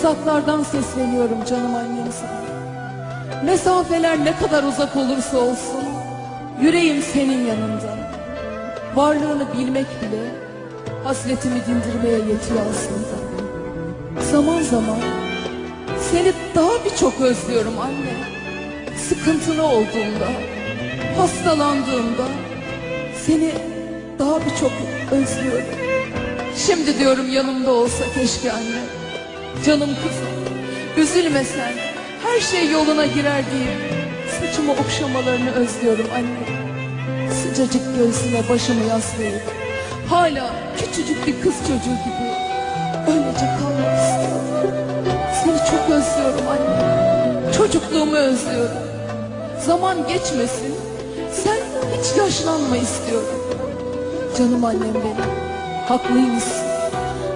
Uzaklardan sesleniyorum canım annem sana. Mesafeler ne kadar uzak olursa olsun, yüreğim senin yanında. Varlığını bilmek bile hasretimi dindirmeye yetiyor aslında. Zaman zaman seni daha birçok özlüyorum anne. Sıkıntılı olduğunda, hastalandığımda seni daha birçok özlüyorum. Şimdi diyorum yanımda olsa keşke anne. Canım kızım, üzülmesen, her şey yoluna girer diye saçımı okşamalarını özlüyorum anne. Sıcacık göğsüne başımı yaslayıp hala küçücük bir kız çocuğu gibi öylece kalmak istiyorum. Seni çok özlüyorum anne. Çocukluğumu özlüyorum. Zaman geçmesin. Sen hiç yaşlanma istiyorum. Canım annem benim. Haklıymışsın.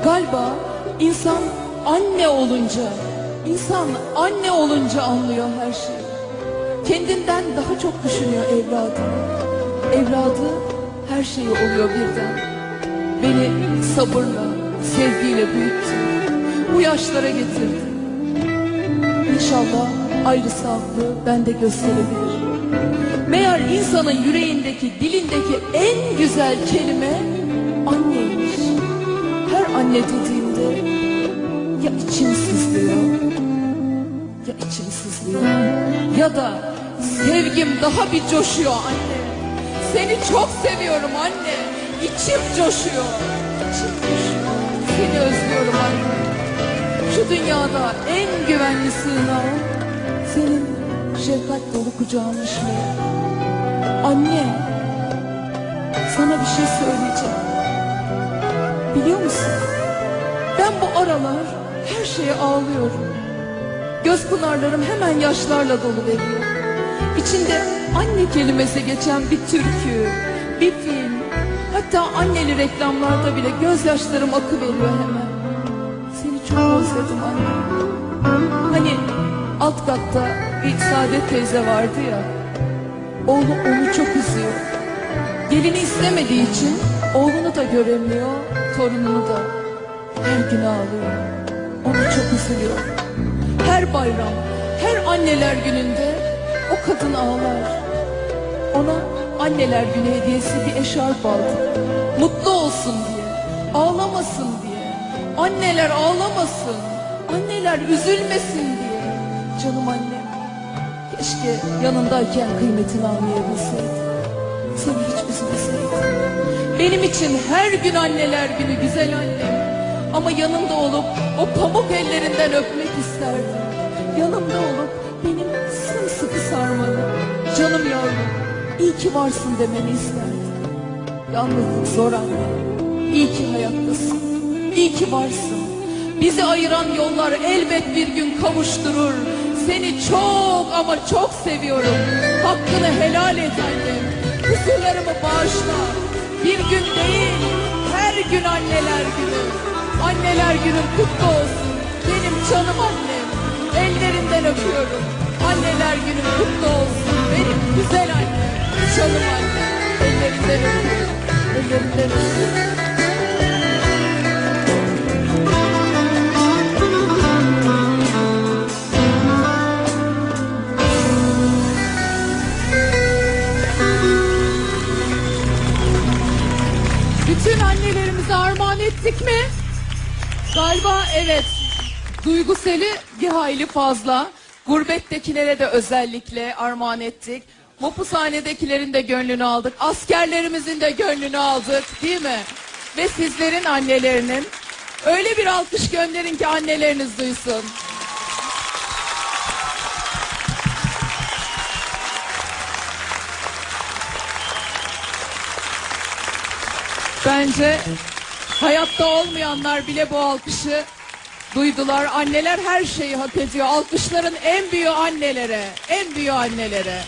Galiba insan anne olunca, insan anne olunca anlıyor her şeyi. Kendinden daha çok düşünüyor evladını. Evladı her şeyi oluyor birden. Beni sabırla, sevgiyle büyüttün. Bu yaşlara getirdin. İnşallah ayrı saflığı bende gösterebilir. Meğer insanın yüreğindeki, dilindeki en güzel kelime anneymiş. Her anne dediğimde içim sızlıyor, ya içim sızlıyor ya da sevgim daha bir coşuyor anne. Seni çok seviyorum anne. İçim coşuyor. İçim coşuyor. Seni özlüyorum anne. Şu dünyada en güvenli sığınağım senin şefkat dolu kucağınmış meğer. Anne, sana bir şey söyleyeceğim. Biliyor musun? Ben bu aralar her şeye ağlıyorum. Göz pınarlarım hemen yaşlarla dolu veriyor. İçinde anne kelimesi geçen bir türkü, bir film, hatta anneli reklamlarda bile gözyaşlarım akı veriyor hemen. Seni çok özledim anne. Hani alt katta bir Saadet teyze vardı ya. Oğlu onu çok üzüyor. Gelini istemediği için oğlunu da göremiyor, torununu da. Her gün ağlıyor. Onu çok üzülüyor. Her bayram, her anneler gününde o kadın ağlar. Ona anneler günü hediyesi bir eşarp aldı. Mutlu olsun diye, ağlamasın diye. Anneler ağlamasın, anneler üzülmesin diye. Canım annem, keşke yanındayken kıymetini anlayabilseydim. Seni hiç üzmeseydim. Benim için her gün anneler günü güzel annem. Ama yanımda olup o pamuk ellerinden öpmek isterdim. Yanımda olup benim sımsıkı sarmanı. Canım yavrum, iyi ki varsın demeni isterdim. Yalnızlık zor anne. İyi ki hayattasın. İyi ki varsın. Bizi ayıran yollar elbet bir gün kavuşturur. Seni çok ama çok seviyorum. Hakkını helal et annem. Kusurlarımı bağışla. Bir gün değil, her gün anneler günü. Anneler günün kutlu olsun. Benim canım annem. Ellerinden öpüyorum. Anneler günün kutlu olsun. Benim güzel annem. Canım annem. Ellerinden öpüyorum. Ellerinden öpüyorum. Bütün annelerimize armağan ettik mi? Galiba evet. Duyguseli bir hayli fazla. Gurbettekilere de özellikle armağan ettik. Mopushanedekilerin de gönlünü aldık. Askerlerimizin de gönlünü aldık değil mi? Ve sizlerin annelerinin. Öyle bir alkış gönderin ki anneleriniz duysun. Bence hayatta olmayanlar bile bu alkışı duydular. Anneler her şeyi hak ediyor. Alkışların en büyüğü annelere, en büyüğü annelere.